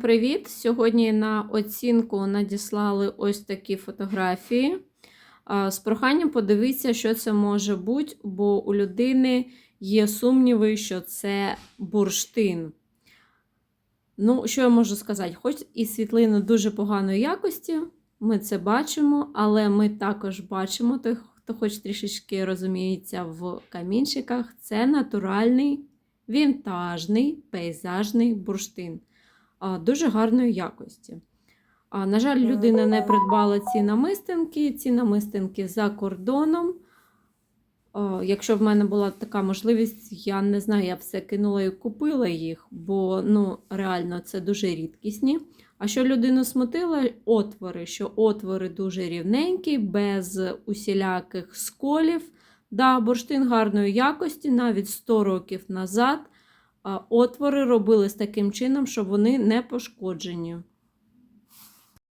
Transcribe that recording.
Привіт! Сьогодні на оцінку надіслали ось такі фотографії. З проханням подивитися, що це може бути, бо у людини є сумніви, що це бурштин. Ну, що я можу сказати? Хоч і світлини дуже поганої якості, ми це бачимо, але ми також бачимо, той, хто хоч трішечки розуміється в камінчиках, це натуральний, вінтажний, пейзажний бурштин дуже гарної якості. На жаль, людина не придбала ці намистинки, ці намистинки за кордоном. Якщо в мене була така можливість, я не знаю, я все кинула і купила їх, бо ну, реально це дуже рідкісні. А що людину смутило, отвори, що отвори дуже рівненькі, без усіляких сколів. Да, бурштин гарної якості, навіть 100 років назад отвори робили з таким чином, щоб вони не пошкоджені.